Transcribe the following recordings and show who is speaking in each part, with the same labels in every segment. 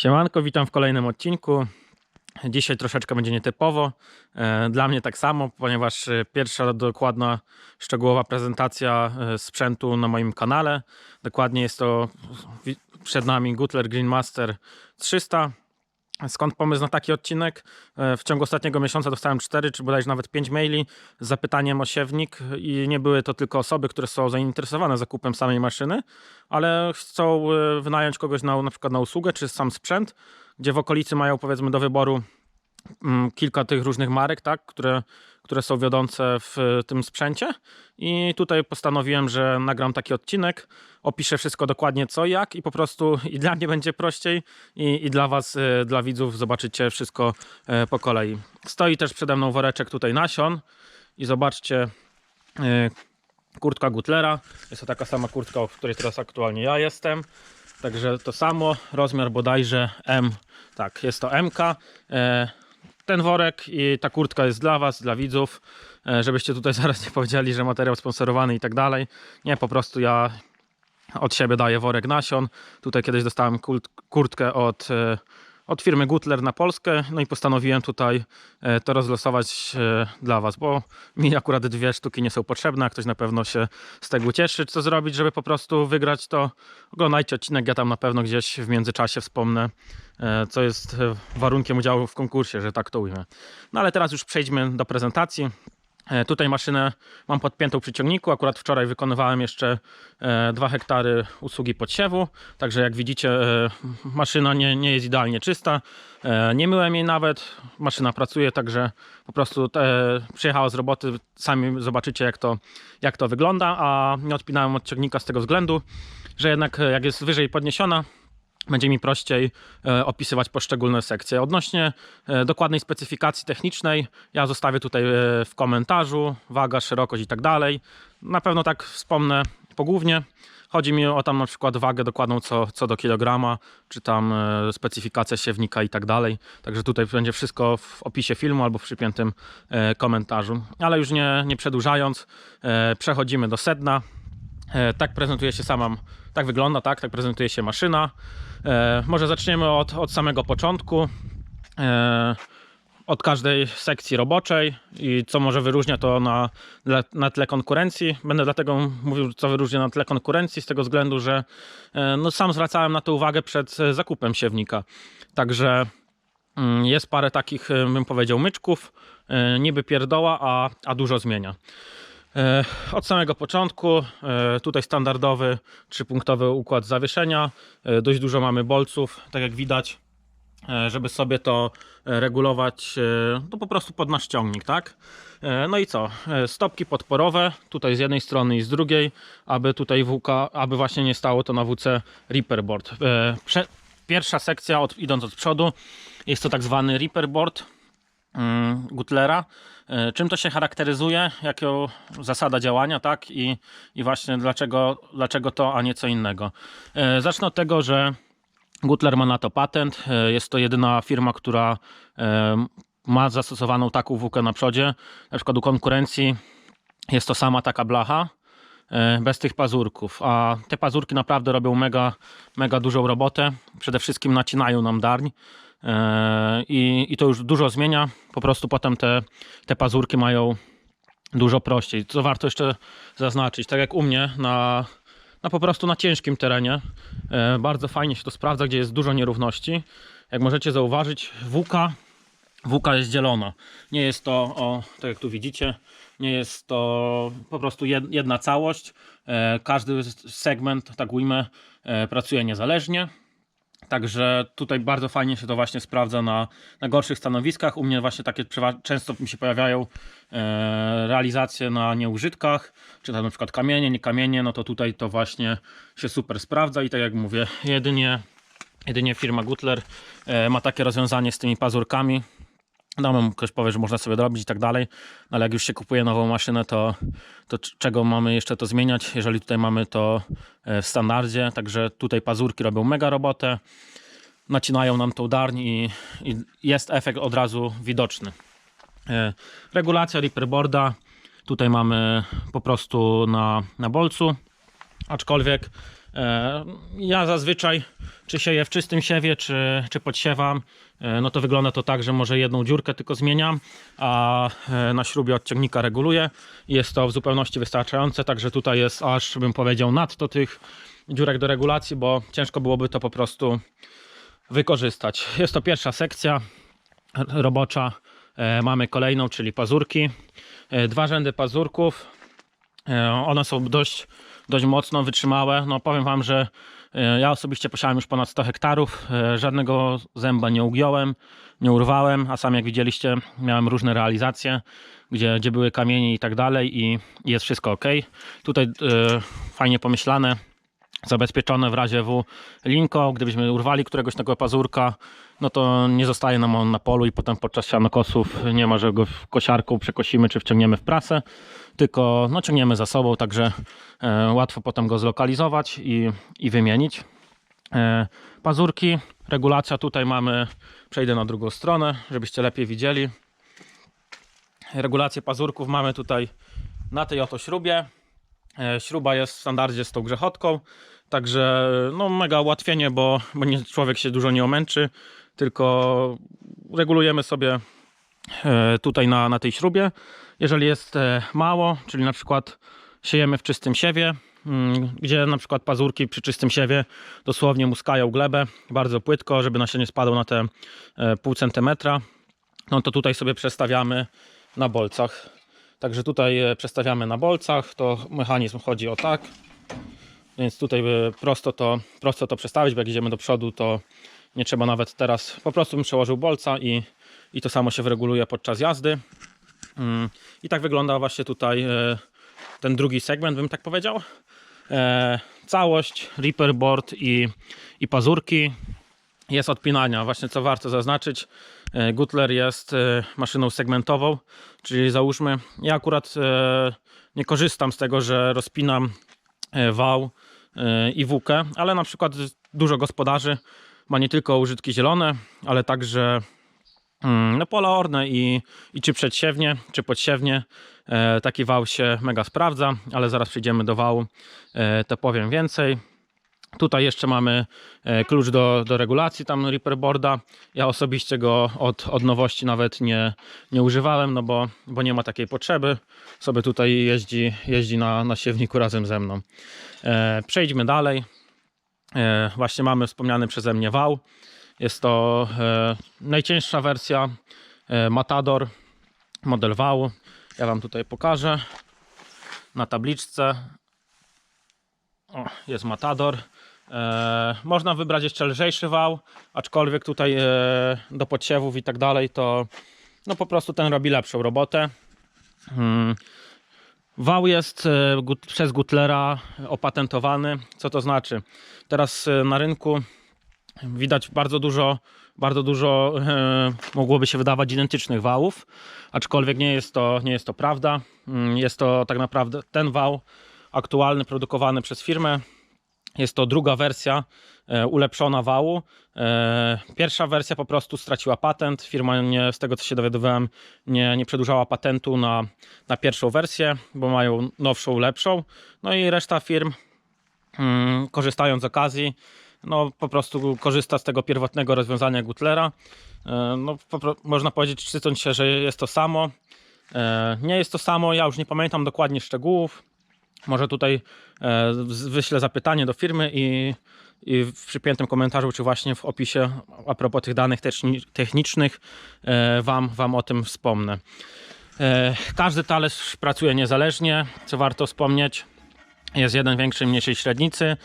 Speaker 1: Siemanko, witam w kolejnym odcinku. Dzisiaj troszeczkę będzie nietypowo. E, Dla mnie tak samo, ponieważ e, pierwsza dokładna, szczegółowa prezentacja e, sprzętu na moim kanale. Dokładnie jest to przed nami Gutler Greenmaster 300. Skąd pomysł na taki odcinek? E, W ciągu ostatniego miesiąca dostałem 4 czy bodajże nawet 5 maili z zapytaniem o siewnik i nie były to tylko osoby, które są zainteresowane zakupem samej maszyny, ale chcą e, wynająć kogoś na, na przykład na usługę czy sam sprzęt, gdzie w okolicy mają powiedzmy do wyboru kilka tych różnych marek, tak, które, które są wiodące w e, tym sprzęcie. I tutaj postanowiłem, że nagram taki odcinek, opiszę wszystko dokładnie co, i jak i po prostu i dla mnie będzie prościej i, i dla was, e, dla widzów zobaczycie wszystko e, po kolei. Stoi też przede mną woreczek tutaj nasion i zobaczcie kurtka Gutlera. Jest to taka sama kurtka, w której teraz aktualnie ja jestem. Także to samo, rozmiar bodajże M. Tak, jest to MK. Ten worek i ta kurtka jest dla Was, dla widzów, e, żebyście tutaj zaraz nie powiedzieli, że materiał sponsorowany i tak dalej. Nie, po prostu ja od siebie daję worek nasion. Tutaj kiedyś dostałem kurtkę od, e, od firmy Gutler na Polskę, no i postanowiłem tutaj e, to rozlosować dla Was, bo mi akurat dwie sztuki nie są potrzebne, a ktoś na pewno się z tego cieszy. Co zrobić, żeby po prostu wygrać to? Oglądajcie odcinek, ja tam na pewno gdzieś w międzyczasie wspomnę, co jest e, warunkiem udziału w konkursie, że tak to ujmę. No ale teraz już przejdźmy do prezentacji. E, Tutaj maszynę mam podpiętą przy ciągniku. Akurat wczoraj wykonywałem jeszcze 2 hektary usługi podsiewu. Także jak widzicie, e, maszyna nie, nie jest idealnie czysta. E, Nie myłem jej nawet. Maszyna pracuje, także po prostu te, przyjechała z roboty. Sami zobaczycie, jak to, jak to wygląda. A nie odpinałem od ciągnika z tego względu, że jednak e, jak jest wyżej podniesiona, będzie mi prościej e, opisywać poszczególne sekcje. Odnośnie e, dokładnej specyfikacji technicznej, ja zostawię tutaj e, w komentarzu waga, szerokość i tak dalej. Na pewno tak wspomnę pogłównie. Chodzi mi o tam na przykład wagę dokładną co, co do kilograma, czy tam specyfikacja siewnika i tak dalej. Także tutaj będzie wszystko w opisie filmu albo w przypiętym komentarzu. Ale już nie, nie przedłużając, przechodzimy do sedna. Tak prezentuje się sama, tak wygląda, tak, tak prezentuje się maszyna. E, może zaczniemy od, od samego początku. E, od każdej sekcji roboczej i co może wyróżnia to na, na, tle konkurencji. Będę dlatego mówił, co wyróżnia na tle konkurencji, z tego względu, że e, no, sam zwracałem na to uwagę przed zakupem siewnika. Także mm, jest parę takich, bym powiedział, myczków, niby pierdoła, a, a dużo zmienia. E, Od samego początku e, tutaj standardowy trzypunktowy układ zawieszenia. E, Dość dużo mamy bolców, tak jak widać, żeby sobie to regulować to po prostu pod nasz ciągnik, tak? No i co? Stopki podporowe tutaj z jednej strony i z drugiej, aby tutaj WK, aby właśnie nie stało to na WC Reaper Board. Prze- Pierwsza sekcja, od, idąc od przodu, jest to tak zwany Reaper Board mm, Gutlera. E, Czym to się charakteryzuje? Jaką zasada działania, tak? I, i właśnie dlaczego, dlaczego to, a nie co innego. E, Zacznę od tego, że Gutler ma na to patent. E, Jest to jedyna firma, która ma zastosowaną taką włókę na przodzie. Na przykład u konkurencji jest to sama taka blacha bez tych pazurków, a te pazurki naprawdę robią mega, mega dużą robotę. Przede wszystkim nacinają nam darń i, i to już dużo zmienia. Po prostu potem te, te pazurki mają dużo prościej. Co warto jeszcze zaznaczyć, tak jak u mnie na, na po prostu na ciężkim terenie, e, bardzo fajnie się to sprawdza, gdzie jest dużo nierówności. Jak możecie zauważyć, włóka Włóka jest dzielona. Nie jest to, o, tak jak tu widzicie, nie jest to po prostu jed- jedna całość. E, Każdy segment, tak ujmę, e, pracuje niezależnie. Także tutaj bardzo fajnie się to właśnie sprawdza na, na gorszych stanowiskach. U mnie właśnie takie często mi się pojawiają e, realizacje na nieużytkach, czy tam na przykład kamienie, nie kamienie, no to tutaj to właśnie się super sprawdza i tak jak mówię, jedynie, jedynie firma Gutler e, ma takie rozwiązanie z tymi pazurkami. No, ktoś powie, że można sobie dorobić i tak dalej, no, ale jak już się kupuje nową maszynę, to, to czego mamy jeszcze to zmieniać, jeżeli tutaj mamy to e, w standardzie, także tutaj pazurki robią mega robotę, nacinają nam tą darń i, i jest efekt od razu widoczny. E, Regulacja Reaperboarda, tutaj mamy po prostu na, na bolcu, aczkolwiek Ja zazwyczaj, czy sieję w czystym siewie, czy, czy podsiewam, e, no to wygląda to tak, że może jedną dziurkę tylko zmieniam, a e, na śrubie odciągnika reguluję. i Jest to w zupełności wystarczające, także tutaj jest aż, bym powiedział, nadto tych dziurek do regulacji, bo ciężko byłoby to po prostu wykorzystać. Jest to pierwsza sekcja robocza. E, Mamy kolejną, czyli pazurki. E, Dwa rzędy pazurków. E, One są dość, dość mocno wytrzymałe. No powiem Wam, że e, ja osobiście posiadam już ponad 100 hektarów. E, Żadnego zęba nie ugiąłem, nie urwałem, a sam jak widzieliście miałem różne realizacje, gdzie, gdzie były kamienie i tak dalej i jest wszystko ok. Tutaj e, fajnie pomyślane, zabezpieczone w razie W linko. Gdybyśmy urwali któregoś tego pazurka, no to nie zostaje nam on na polu i potem podczas sianokosów nie ma, że go w kosiarką przekosimy czy wciągniemy w prasę, tylko no, ciągniemy za sobą, także e, łatwo potem go zlokalizować i, i wymienić. E, pazurki, regulacja tutaj mamy, przejdę na drugą stronę, żebyście lepiej widzieli. Regulację pazurków mamy tutaj na tej oto śrubie. E, Śruba jest w standardzie z tą grzechotką, także no mega ułatwienie, bo, bo nie, człowiek się dużo nie omęczy, tylko regulujemy sobie e, tutaj na, na tej śrubie. Jeżeli jest e, mało, czyli na przykład siejemy w czystym siewie, mm, gdzie na przykład pazurki przy czystym siewie dosłownie muskają glebę bardzo płytko, żeby nasienie spadło na te pół centymetra, no to tutaj sobie przestawiamy na bolcach. Także tutaj e, przestawiamy na bolcach, to mechanizm chodzi o tak. Więc tutaj by prosto to, prosto to przestawić, bo jak idziemy do przodu, to nie trzeba nawet teraz. Po prostu bym przełożył bolca i, i to samo się wyreguluje podczas jazdy. Mm, I tak wygląda właśnie tutaj e, ten drugi segment, bym tak powiedział. E, Całość, Reaper board i, i pazurki jest odpinania. Właśnie co warto zaznaczyć, e, Gutler jest e, maszyną segmentową, czyli załóżmy, ja akurat e, nie korzystam z tego, że rozpinam wał i włókę, ale na przykład dużo gospodarzy ma nie tylko użytki zielone, ale także mm, no, pola orne i, i czy przedsiewnie, czy podsiewnie. Taki wał się mega sprawdza, ale zaraz przejdziemy do wału, to powiem więcej. Tutaj jeszcze mamy e, klucz do, do regulacji tam Reaperboarda. Ja osobiście go od, od nowości nawet nie, nie używałem, no bo, bo nie ma takiej potrzeby. Sobie tutaj jeździ, jeździ na, na siewniku razem ze mną. E, przejdźmy dalej. E, właśnie mamy wspomniany przeze mnie wał. Jest to najcięższa wersja Matador, model wału. Ja Wam tutaj pokażę na tabliczce. O, jest Matador. E, można wybrać jeszcze lżejszy wał, aczkolwiek tutaj e, do podsiewów i tak dalej to no po prostu ten robi lepszą robotę. Mm. Wał jest e, przez Gutlera opatentowany. Co to znaczy? Teraz na rynku widać bardzo dużo, bardzo dużo mogłoby się wydawać identycznych wałów, aczkolwiek nie jest to, nie jest to prawda. Mm, Jest to tak naprawdę ten wał aktualny, produkowany przez firmę. Jest to druga wersja e, ulepszona wału. E, Pierwsza wersja po prostu straciła patent. Firma, nie, z tego co się dowiadywałem, nie, nie przedłużała patentu na, na pierwszą wersję, bo mają nowszą, lepszą. No i reszta firm, mm, korzystając z okazji, no po prostu korzysta z tego pierwotnego rozwiązania Gutlera. E, No, można powiedzieć, szczycąc się, że jest to samo. Nie jest to samo, ja już nie pamiętam dokładnie szczegółów. Może tutaj e, wyślę zapytanie do firmy i, i w przypiętym komentarzu, czy właśnie w opisie a propos tych danych techni- technicznych e, wam, wam o tym wspomnę. E, Każdy talerz pracuje niezależnie, co warto wspomnieć. Jest jeden większy, mniejszej średnicy.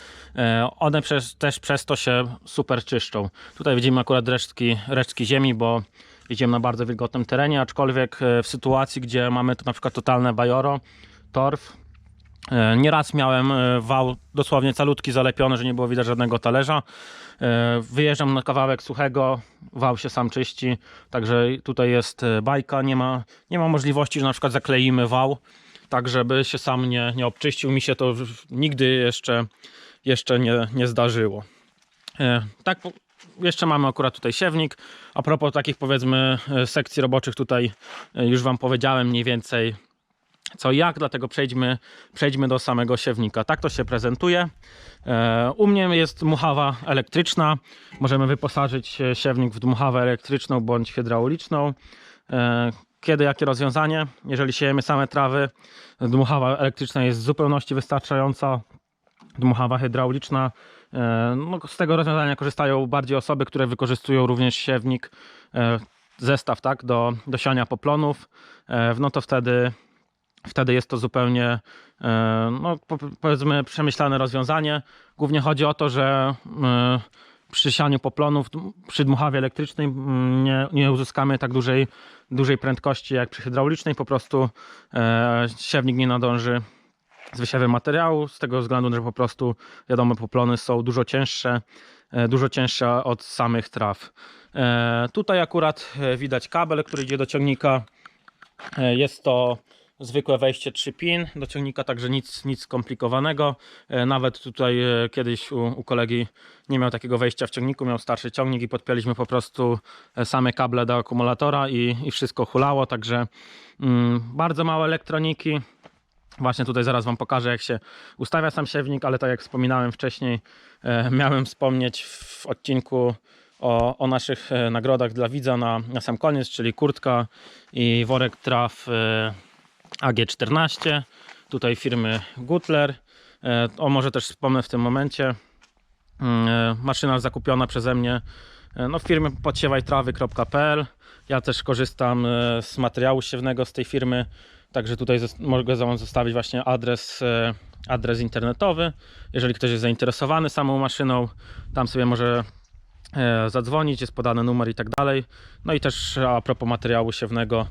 Speaker 1: One przez, też przez to się super czyszczą. Tutaj widzimy akurat resztki, resztki ziemi, bo idziemy na bardzo wilgotnym terenie, aczkolwiek w sytuacji, gdzie mamy tu na przykład totalne bajoro, torf, Nieraz miałem e, wał dosłownie calutki zalepiony, że nie było widać żadnego talerza. E, Wyjeżdżam na kawałek suchego, wał się sam czyści, także tutaj jest e, bajka. Nie ma, nie ma możliwości, że na przykład zakleimy wał, tak żeby się sam nie, nie obczyścił. Mi się to nigdy jeszcze, jeszcze nie, nie zdarzyło. E, Tak, jeszcze mamy akurat tutaj siewnik. A propos takich powiedzmy e, sekcji roboczych, tutaj e, już Wam powiedziałem mniej więcej co jak, dlatego przejdźmy, przejdźmy do samego siewnika. Tak to się prezentuje. E, U mnie jest dmuchawa elektryczna. Możemy wyposażyć e, siewnik w dmuchawę elektryczną bądź hydrauliczną. E, Kiedy jakie rozwiązanie? Jeżeli siejemy same trawy, dmuchawa elektryczna jest w zupełności wystarczająca. Dmuchawa hydrauliczna. No, z tego rozwiązania korzystają bardziej osoby, które wykorzystują również siewnik, zestaw tak, do, do siania poplonów. No to wtedy wtedy jest to zupełnie e, no, po- powiedzmy przemyślane rozwiązanie. Głównie chodzi o to, że e, przy sianiu poplonów, przy dmuchawie elektrycznej nie, nie uzyskamy tak dużej, dużej prędkości jak przy hydraulicznej. Po prostu e, siewnik nie nadąży z wysiewem materiału, z tego względu, że po prostu wiadomo, poplony są dużo cięższe, dużo cięższe od samych traw. Tutaj akurat widać kabel, który idzie do ciągnika. Jest to zwykłe wejście 3 pin do ciągnika, także nic, nic skomplikowanego. E, Nawet tutaj e, kiedyś u, u kolegi nie miał takiego wejścia w ciągniku, miał starszy ciągnik i podpięliśmy po prostu e, same kable do akumulatora i, i wszystko hulało, także mm, bardzo małe elektroniki. Właśnie tutaj zaraz Wam pokażę, jak się ustawia sam siewnik, ale tak jak wspominałem wcześniej, e, miałem wspomnieć w odcinku o, o naszych nagrodach dla widza na, na sam koniec, czyli kurtka i worek traw e, AG14, tutaj firmy Gutler. E, O może też wspomnę w tym momencie, Mm, e, maszyna zakupiona przeze mnie e, no, w firmie podsiewajtrawy.pl. Ja też korzystam z materiału siewnego z tej firmy, także tutaj mogę zostawić właśnie adres, adres internetowy. Jeżeli ktoś jest zainteresowany samą maszyną, tam sobie może zadzwonić, jest podany numer i tak dalej. No i też a propos materiału siewnego,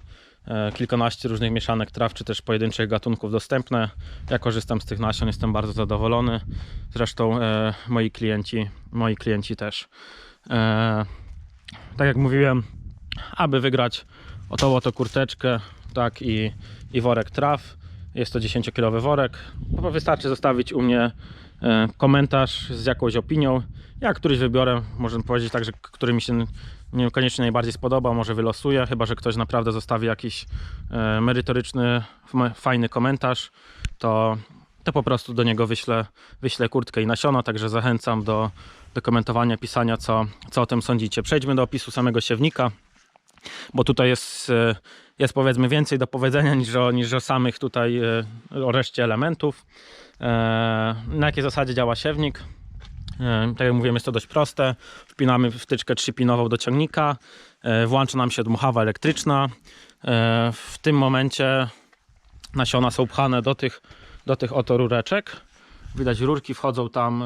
Speaker 1: kilkanaście różnych mieszanek traw, czy też pojedynczych gatunków dostępne. Ja korzystam z tych nasion, jestem bardzo zadowolony. Zresztą e, moi klienci, moi klienci też. E, tak jak mówiłem, aby wygrać o tą oto kurteczkę, tak i, i worek traw. Jest to 10-kilowy worek. Wystarczy zostawić u mnie e, komentarz z jakąś opinią. Ja któryś wybiorę, można powiedzieć tak, że który mi się niekoniecznie najbardziej spodoba, może wylosuję, chyba że ktoś naprawdę zostawi jakiś e, merytoryczny, fajny komentarz, to, to po prostu do niego wyślę, wyślę kurtkę i nasiona, także zachęcam do, do komentowania, pisania, co, co o tym sądzicie. Przejdźmy do opisu samego siewnika, bo tutaj jest, e, jest powiedzmy więcej do powiedzenia niż o, niż o samych tutaj, e, o reszcie elementów. Na jakiej zasadzie działa siewnik? E, Tak jak mówiłem, jest to dość proste. Wpinamy wtyczkę trzypinową do ciągnika, e, włącza nam się dmuchawa elektryczna. E, W tym momencie nasiona są pchane do tych, do tych oto rureczek. Widać rurki wchodzą tam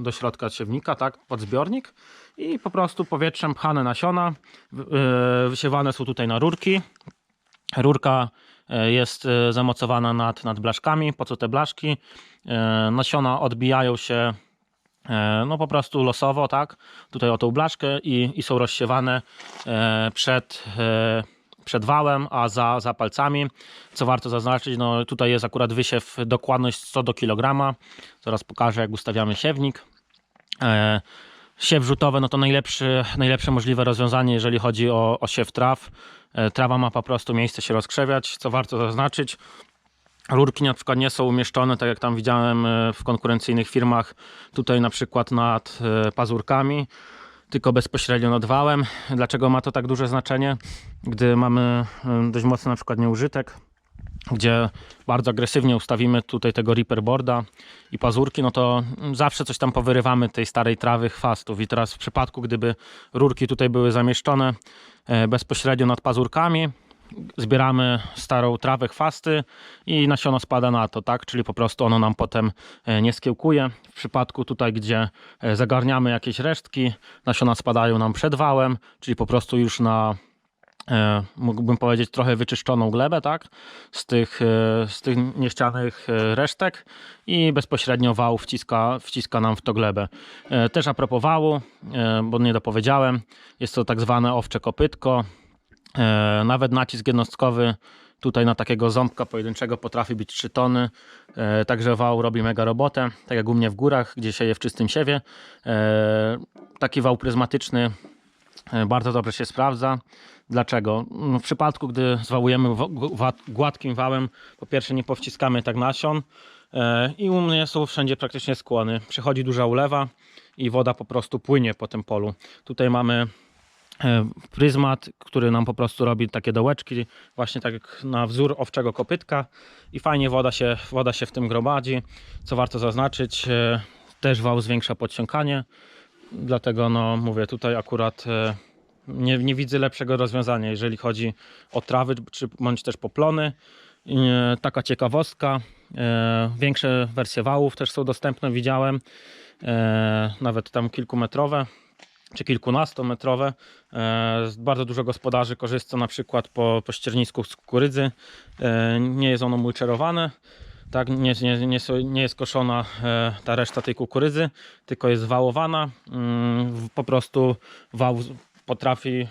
Speaker 1: do środka siewnika, tak, pod zbiornik i po prostu powietrzem pchane nasiona. Wysiewane są tutaj na rurki. Rurka jest zamocowana nad, nad blaszkami. Po co te blaszki? Nasiona odbijają się no po prostu losowo, tak? Tutaj o tą blaszkę i, i są rozsiewane e, przed, e, przed wałem, a za, za palcami. Co warto zaznaczyć, no tutaj jest akurat wysiew dokładność co do kilograma. Zaraz pokażę, jak ustawiamy siewnik. E, Siew rzutowy no to najlepszy, najlepsze możliwe rozwiązanie, jeżeli chodzi o, o siew traw. E, Trawa ma po prostu miejsce się rozkrzewiać, co warto zaznaczyć. Rurki na przykład nie są umieszczone, tak jak tam widziałem e, w konkurencyjnych firmach, tutaj na przykład nad e, pazurkami, tylko bezpośrednio nad wałem. Dlaczego ma to tak duże znaczenie? Gdy mamy e, dość mocny na przykład nieużytek, gdzie bardzo agresywnie ustawimy tutaj tego Reaper boarda i pazurki, no to zawsze coś tam powyrywamy tej starej trawy chwastów. I teraz w przypadku, gdyby rurki tutaj były zamieszczone bezpośrednio nad pazurkami, zbieramy starą trawę chwasty i nasiono spada na to, tak? Czyli po prostu ono nam potem e, nie skiełkuje. W przypadku tutaj, gdzie e, zagarniamy jakieś resztki, nasiona spadają nam przed wałem, czyli po prostu już na e, mógłbym powiedzieć trochę wyczyszczoną glebę, tak? Z tych, z tych niechcianych resztek i bezpośrednio wał wciska, wciska nam w to glebę. Też a propos wału, bo nie dopowiedziałem, jest to tak zwane owcze kopytko. E, Nawet nacisk jednostkowy tutaj na takiego ząbka pojedynczego potrafi być 3 tony, e, także wał robi mega robotę, tak jak u mnie w górach, gdzie sieje w czystym siewie. E, Taki wał pryzmatyczny bardzo dobrze się sprawdza. Dlaczego? No, W przypadku, gdy zwałujemy gładkim wałem, po pierwsze nie powciskamy tak nasion i u mnie są wszędzie praktycznie skłony. Przychodzi duża ulewa i woda po prostu płynie po tym polu. Tutaj mamy pryzmat, który nam po prostu robi takie dołeczki, właśnie tak jak na wzór owczego kopytka i fajnie woda się, woda się w tym gromadzi. Co warto zaznaczyć, e, też wał zwiększa podciąganie, dlatego no mówię, tutaj akurat e, nie, nie widzę lepszego rozwiązania, jeżeli chodzi o trawy czy bądź też poplony. E, Taka ciekawostka, e, większe wersje wałów też są dostępne, widziałem, e, nawet tam kilkumetrowe czy kilkunastometrowe. E, Bardzo dużo gospodarzy korzysta na przykład po, po ściernisku z kukurydzy. E, Nie jest ono mulczerowane, tak, nie, nie, nie, nie jest koszona e, ta reszta tej kukurydzy, tylko jest wałowana. Mm, Po prostu wał potrafi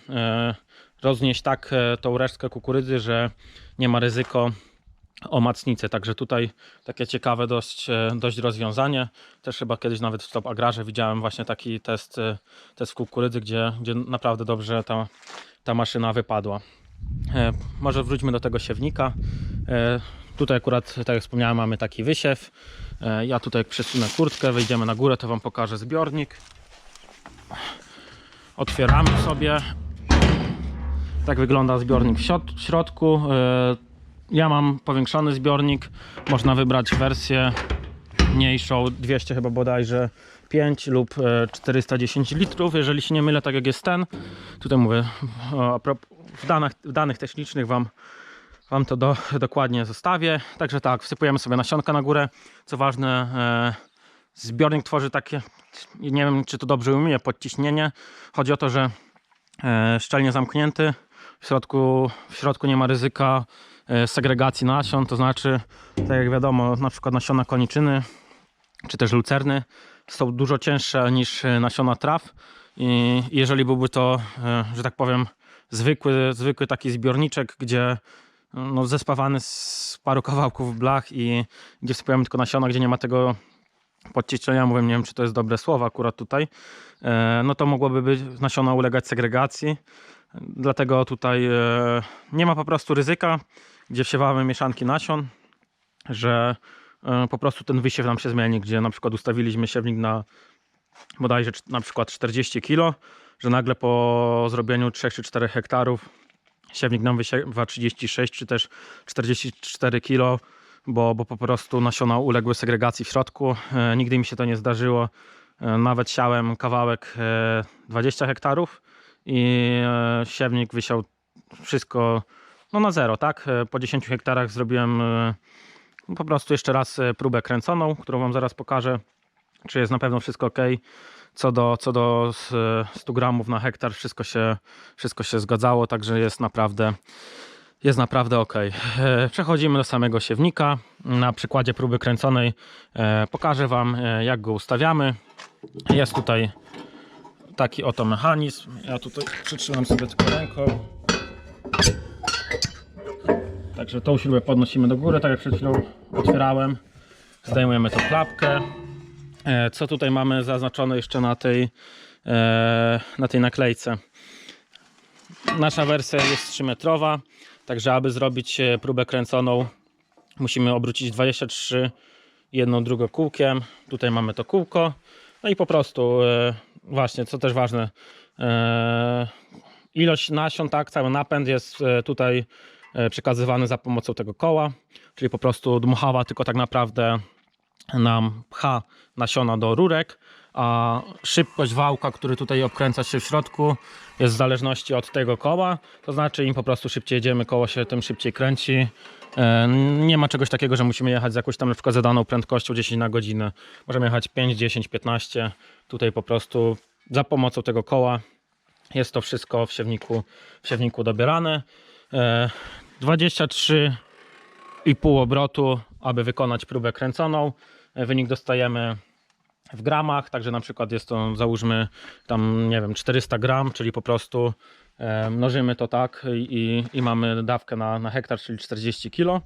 Speaker 1: roznieść tak tą resztkę kukurydzy, że nie ma ryzyko o macnicę. Także tutaj takie ciekawe dość, e, dość rozwiązanie. Też chyba kiedyś nawet w Top Agrarze widziałem właśnie taki test, e, test w kukurydzy, gdzie, gdzie naprawdę dobrze ta, ta maszyna wypadła. E, Może wróćmy do tego siewnika. Tutaj akurat, tak jak wspomniałem, mamy taki wysiew. Ja tutaj przesunę kurtkę, wejdziemy na górę, to Wam pokażę zbiornik. Otwieramy sobie. Tak wygląda zbiornik w środku. E, Ja mam powiększony zbiornik. Można wybrać wersję mniejszą, 200 chyba bodajże 5 lub e, 410 litrów, jeżeli się nie mylę, tak jak jest ten. Tutaj mówię, w danych, w danych technicznych Wam, wam to do, dokładnie zostawię. Także tak, wsypujemy sobie nasionka na górę. Co ważne, e, zbiornik tworzy takie, nie wiem czy to dobrze ujmuję, podciśnienie. Chodzi o to, że e, szczelnie zamknięty, w środku, w środku nie ma ryzyka e, segregacji nasion, to znaczy, tak jak wiadomo, na przykład nasiona koniczyny czy też lucerny są dużo cięższe niż e, nasiona traw i jeżeli byłby to, e, że tak powiem, zwykły, zwykły taki zbiorniczek, gdzie no, zespawany z paru kawałków blach i gdzie wsypujemy tylko nasiona, gdzie nie ma tego podciśnienia, mówię, nie wiem czy to jest dobre słowo akurat tutaj, e, no to mogłoby być nasiona ulegać segregacji. Dlatego tutaj e, nie ma po prostu ryzyka, gdzie wsiewamy mieszanki nasion, że e, po prostu ten wysiew nam się zmieni, gdzie na przykład ustawiliśmy siewnik na bodajże na przykład 40 kg, że nagle po zrobieniu 3 czy 4 hektarów siewnik nam wysiewa 36 czy też 44 kg, bo, bo po prostu nasiona uległy segregacji w środku. E, nigdy mi się to nie zdarzyło. E, nawet siałem kawałek e, 20 hektarów i siewnik wysiał wszystko no na zero, tak? E, Po 10 hektarach zrobiłem e, po prostu jeszcze raz e, próbę kręconą, którą Wam zaraz pokażę, czy jest na pewno wszystko ok. Co do, co do s- 100 gramów na hektar, wszystko się, wszystko się zgadzało, także jest naprawdę, jest naprawdę ok. Przechodzimy do samego siewnika. Na przykładzie próby kręconej pokażę Wam, jak go ustawiamy. Jest tutaj taki oto mechanizm. Ja tutaj przytrzymam sobie tylko ręką. Także tą śrubę podnosimy do góry, tak jak przed chwilą otwierałem. Zdejmujemy tą klapkę. E, Co tutaj mamy zaznaczone jeszcze na tej, e, na tej naklejce? Nasza wersja jest 3-metrowa, także aby zrobić e, próbę kręconą musimy obrócić 23 jedno drugie kółkiem. Tutaj mamy to kółko. No i po prostu właśnie, co też ważne, ilość nasion, tak, cały napęd jest tutaj e, przekazywany za pomocą tego koła, czyli po prostu dmuchawa tylko tak naprawdę nam pcha nasiona do rurek, a szybkość wałka, który tutaj obkręca się w środku jest w zależności od tego koła, to znaczy im po prostu szybciej jedziemy, koło się tym szybciej kręci. E, Nie ma czegoś takiego, że musimy jechać z jakąś tam na przykład zadaną prędkością 10 na godzinę. Możemy jechać 5, 10, 15. Tutaj po prostu za pomocą tego koła jest to wszystko w siewniku, w siewniku dobierane. E, 23,5 obrotu, aby wykonać próbę kręconą. E, Wynik dostajemy w gramach, także na przykład jest to załóżmy tam nie wiem 400 gram, czyli po prostu e, mnożymy to tak i, i, mamy dawkę na, na hektar, czyli 40 kg.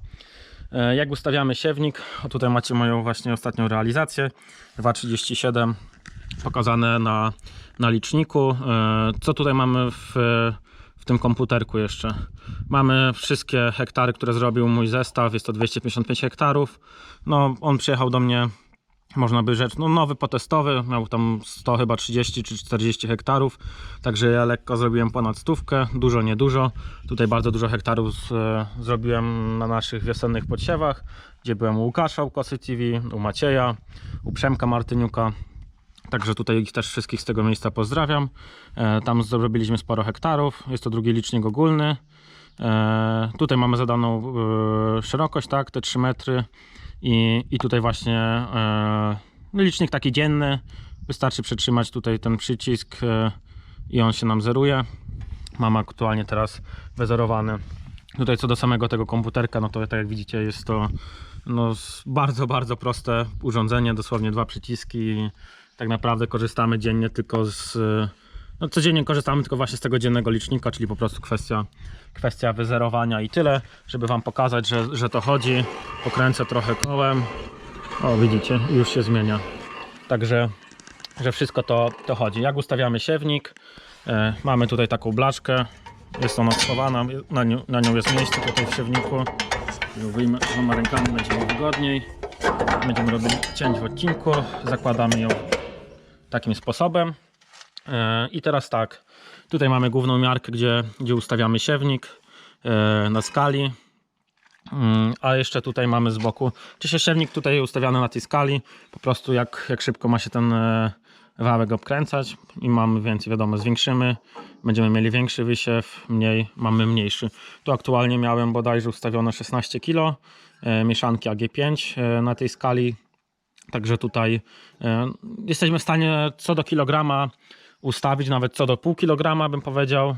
Speaker 1: E, Jak ustawiamy siewnik, o tutaj macie moją właśnie ostatnią realizację 2,37 pokazane na, na liczniku. E, Co tutaj mamy w, w tym komputerku jeszcze? Mamy wszystkie hektary, które zrobił mój zestaw. Jest to 255 hektarów. No, on przyjechał do mnie, można by rzec, no nowy potestowy. Miał tam 100 chyba 30 czy 40 hektarów. Także ja lekko zrobiłem ponad stówkę. Dużo, niedużo. Tutaj bardzo dużo hektarów e, zrobiłem na naszych wiosennych podsiewach, gdzie byłem u Łukasza, u Kosy TV, u Macieja, u Przemka Martyniuka. Także tutaj ich też wszystkich z tego miejsca pozdrawiam. E, Tam zrobiliśmy sporo hektarów. Jest to drugi licznik ogólny. E, Tutaj mamy zadaną e, szerokość, tak, te 3 metry. I, i tutaj właśnie licznik taki dzienny. Wystarczy przytrzymać tutaj ten przycisk i on się nam zeruje. Mam aktualnie teraz wyzerowany. Tutaj co do samego tego komputerka, no to tak jak widzicie jest to no, bardzo, bardzo proste urządzenie, dosłownie dwa przyciski tak naprawdę korzystamy dziennie tylko z... e, No, codziennie korzystamy tylko właśnie z tego dziennego licznika, czyli po prostu kwestia, kwestia wyzerowania i tyle, żeby Wam pokazać, że, że to chodzi. Pokręcę trochę kołem. O, widzicie, już się zmienia. Także, że wszystko to, to chodzi. Jak ustawiamy siewnik, e, mamy tutaj taką blaszkę, jest ona schowana, na nią, na nią jest miejsce tutaj w siewniku. Wyjmę dwoma rękami, będzie wygodniej. Będziemy robili cięć w odcinku, zakładamy ją takim sposobem. E, I teraz tak, tutaj mamy główną miarkę, gdzie, gdzie ustawiamy siewnik e, na skali. Mm, A jeszcze tutaj mamy z boku, czy się siewnik tutaj ustawiany na tej skali, po prostu jak, jak szybko ma się ten e, wałek obkręcać i mamy więcej, wiadomo, zwiększymy, będziemy mieli większy wysiew, mniej, mamy mniejszy. Tu aktualnie miałem bodajże ustawione 16 kg mieszanki AG5 e, na tej skali, Także tutaj e, jesteśmy w stanie co do kilograma ustawić, nawet co do pół kilograma bym powiedział,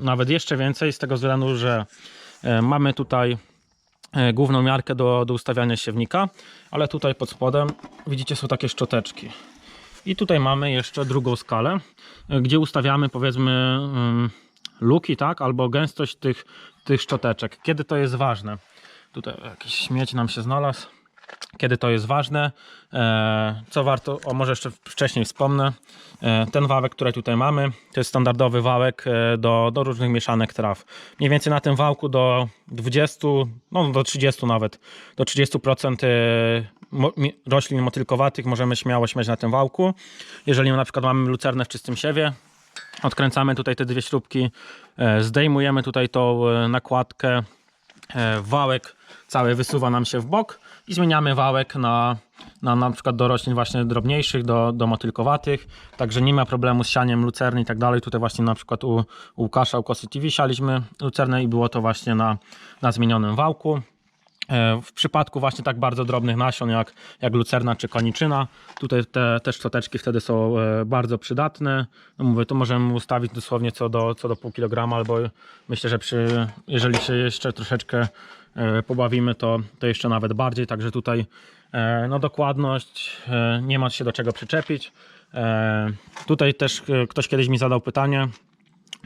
Speaker 1: nawet jeszcze więcej z tego względu, że e, mamy tutaj e, główną miarkę do, do ustawiania siewnika, ale tutaj pod spodem widzicie są takie szczoteczki. I tutaj mamy jeszcze drugą skalę, gdzie ustawiamy powiedzmy ym, luki, tak, albo gęstość tych, tych szczoteczek. Kiedy to jest ważne? Tutaj jakiś śmieć nam się znalazł kiedy to jest ważne. E, Co warto, o może jeszcze wcześniej wspomnę, E, ten wałek, który tutaj mamy, to jest standardowy wałek e, do, do różnych mieszanek traw. Mniej więcej na tym wałku do 20, no do 30 nawet, do 30% e, mo- mi- roślin motylkowatych możemy śmiało śmiać na tym wałku. Jeżeli na przykład mamy lucernę w czystym siewie, odkręcamy tutaj te dwie śrubki, zdejmujemy tutaj tą nakładkę, wałek cały wysuwa nam się w bok i zmieniamy wałek na, na, na przykład do roślin właśnie drobniejszych, do, do motylkowatych, także nie ma problemu z sianiem lucerny i tak dalej. Tutaj właśnie na przykład u, u Łukasza, u Kosy TV sialiśmy lucernę i było to właśnie na, na zmienionym wałku. E, W przypadku właśnie tak bardzo drobnych nasion jak, jak lucerna czy koniczyna, tutaj te, te szczoteczki wtedy są e, bardzo przydatne. No mówię, tu możemy ustawić dosłownie co do, co do pół kilograma, albo myślę, że przy, jeżeli się jeszcze troszeczkę pobawimy, to, to jeszcze nawet bardziej. Także tutaj e, no dokładność, e, nie ma się do czego przyczepić. E, Tutaj też e, ktoś kiedyś mi zadał pytanie,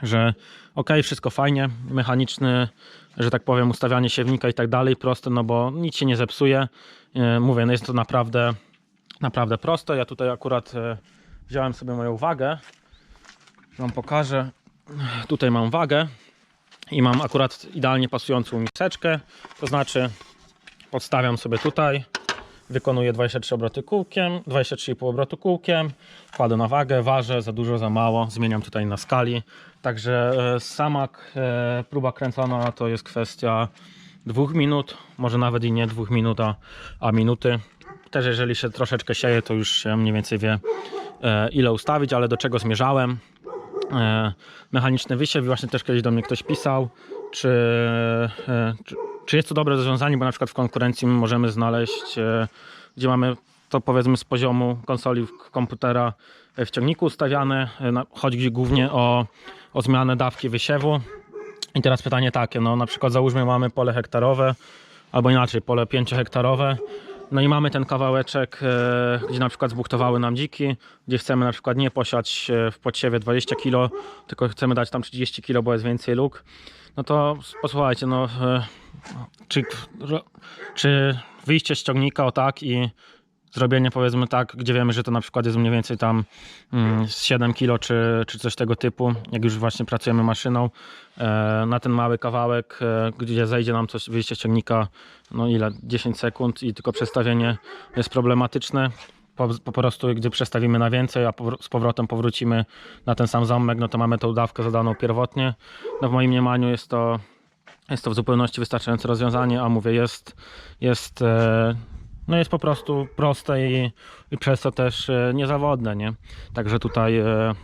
Speaker 1: że ok, wszystko fajnie, mechaniczny, że tak powiem, ustawianie siewnika i tak dalej, proste, no bo nic się nie zepsuje. E, Mówię, no jest to naprawdę, naprawdę proste. Ja tutaj akurat e, wziąłem sobie moją wagę. Wam pokażę. Tutaj mam wagę i mam akurat idealnie pasującą miseczkę. To znaczy podstawiam sobie tutaj, wykonuję 23 obroty kółkiem, 23,5 obrotu kółkiem, kładę na wagę, ważę za dużo, za mało, zmieniam tutaj na skali. Także e, sama e, próba kręcona to jest kwestia dwóch minut, może nawet i nie dwóch minut, a, minuty. Też jeżeli się troszeczkę sieje, to już się mniej więcej wie e, ile ustawić, ale do czego zmierzałem. E, mechaniczny wysiew właśnie też kiedyś do mnie ktoś pisał, czy, e, czy, czy jest to dobre rozwiązanie, bo na przykład w konkurencji możemy znaleźć, e, gdzie mamy to powiedzmy z poziomu konsoli komputera w ciągniku ustawiane. Chodzi głównie o, o zmianę dawki wysiewu. I teraz pytanie takie, no na przykład załóżmy mamy pole hektarowe, albo inaczej, pole 5 hektarowe. No i mamy ten kawałeczek, e, gdzie na przykład zbuchtowały nam dziki, gdzie chcemy na przykład nie posiać e, w podsiewie 20 kg, tylko chcemy dać tam 30 kg, bo jest więcej luk. No to posłuchajcie, no e, czy, czy wyjście z ciągnika o tak i zrobienie powiedzmy tak, gdzie wiemy, że to na przykład jest mniej więcej tam mm, z 7 kg czy, czy coś tego typu, jak już właśnie pracujemy maszyną, e, na ten mały kawałek, e, gdzie zejdzie nam coś wyjście ciągnika, no ile, 10 sekund i tylko przestawienie jest problematyczne. Po, po prostu gdy przestawimy na więcej, a z powrotem powrócimy na ten sam zamek, no to mamy tą dawkę zadaną pierwotnie. No w moim mniemaniu jest to, jest to w zupełności wystarczające rozwiązanie, a mówię, jest, jest, e, no jest po prostu proste i, i przez to też e, niezawodne, nie? Także tutaj e,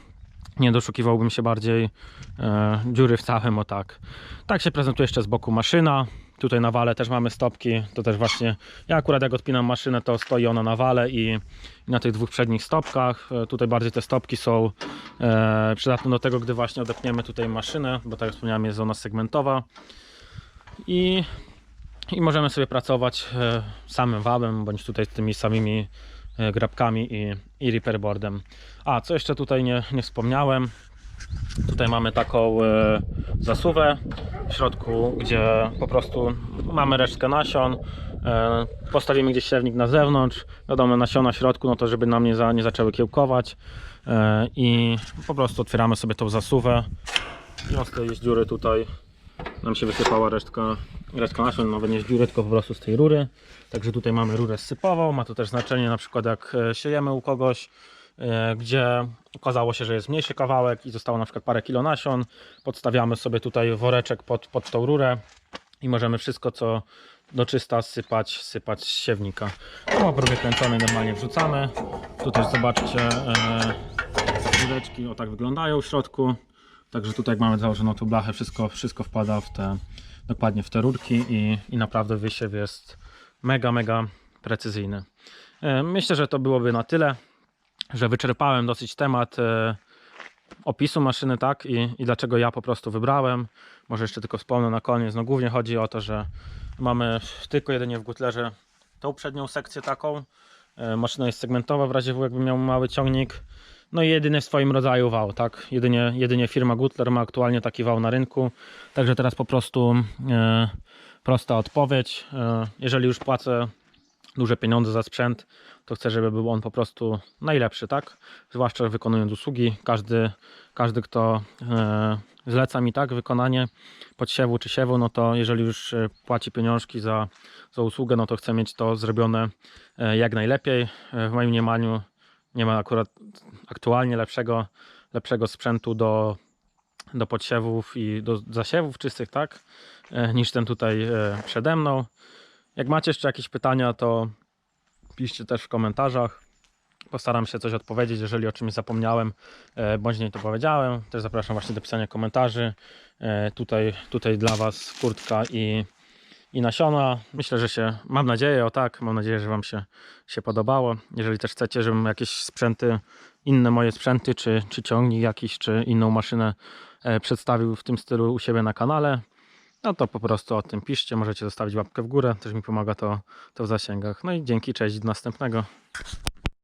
Speaker 1: nie doszukiwałbym się bardziej e, dziury w całym, o tak. Tak się prezentuje jeszcze z boku maszyna. Tutaj na wale też mamy stopki, to też właśnie, ja akurat jak odpinam maszynę, to stoi ona na wale i, i na tych dwóch przednich stopkach. Tutaj bardziej te stopki są e, przydatne do tego, gdy właśnie odepniemy tutaj maszynę, bo tak jak wspomniałem jest ona segmentowa. I, i możemy sobie pracować e, samym wałem, bądź tutaj z tymi samymi e, grabkami i, i. A, co jeszcze tutaj nie, nie wspomniałem, Tutaj mamy taką e, zasuwę w środku, gdzie po prostu mamy resztkę nasion. Postawimy gdzieś siewnik na zewnątrz. Wiadomo, nasiona w środku, no to żeby nam nie, za, nie zaczęły kiełkować. I po prostu otwieramy sobie tą zasuwę. I od tej dziury tutaj. Nam się wysypała resztka, resztka nasion, nawet nie z dziury, tylko po prostu z tej rury. Także tutaj mamy rurę sypową. Ma to też znaczenie na przykład jak e, siejemy u kogoś e, gdzie okazało się, że jest mniejszy kawałek i zostało na przykład parę kilo nasion. Podstawiamy sobie tutaj woreczek pod, pod tą rurę i możemy wszystko, co do czysta sypać, sypać z siewnika. No, próbie kręconej normalnie wrzucamy. Tu też zobaczcie, e, o tak wyglądają w środku. Także tutaj jak mamy założoną tą blachę, wszystko, wszystko wpada w te, dokładnie w te rurki i, i naprawdę wysiew jest mega, mega precyzyjny. E, Myślę, że to byłoby na tyle że wyczerpałem dosyć temat e, opisu maszyny, tak, i, i dlaczego ja po prostu wybrałem. Może jeszcze tylko wspomnę na koniec. No głównie chodzi o to, że mamy tylko jedynie w Gutlerze tą przednią sekcję taką. E, maszyna jest segmentowa, w razie W jakby miał mały ciągnik. No i jedyny w swoim rodzaju wał, tak. Jedynie, jedynie firma Gutler ma aktualnie taki wał na rynku. Także teraz po prostu e, prosta odpowiedź. E, jeżeli już płacę duże pieniądze za sprzęt, to chcę, żeby był on po prostu najlepszy, tak? Zwłaszcza wykonując usługi. Każdy, każdy kto e, zleca mi tak wykonanie podsiewu czy siewu, no to jeżeli już e, płaci pieniążki za, za usługę, no to chcę mieć to zrobione e, jak najlepiej. E, w moim mniemaniu nie ma akurat aktualnie lepszego, lepszego sprzętu do, do podsiewów i do zasiewów czystych, tak? E, niż ten tutaj e, przede mną. Jak macie jeszcze jakieś pytania, to piszcie też w komentarzach. Postaram się coś odpowiedzieć, jeżeli o czymś zapomniałem, e, bądź nie to powiedziałem. Też zapraszam właśnie do pisania komentarzy. Tutaj, tutaj dla Was kurtka i, i nasiona. Myślę, że się, mam nadzieję, o tak, mam nadzieję, że Wam się, się podobało. Jeżeli też chcecie, żebym jakieś sprzęty, inne moje sprzęty, czy, czy ciągnik jakiś, czy inną maszynę e, przedstawił w tym stylu u siebie na kanale, no to po prostu o tym piszcie, możecie zostawić łapkę w górę, też mi pomaga to, to w zasięgach. No i dzięki, cześć, do następnego.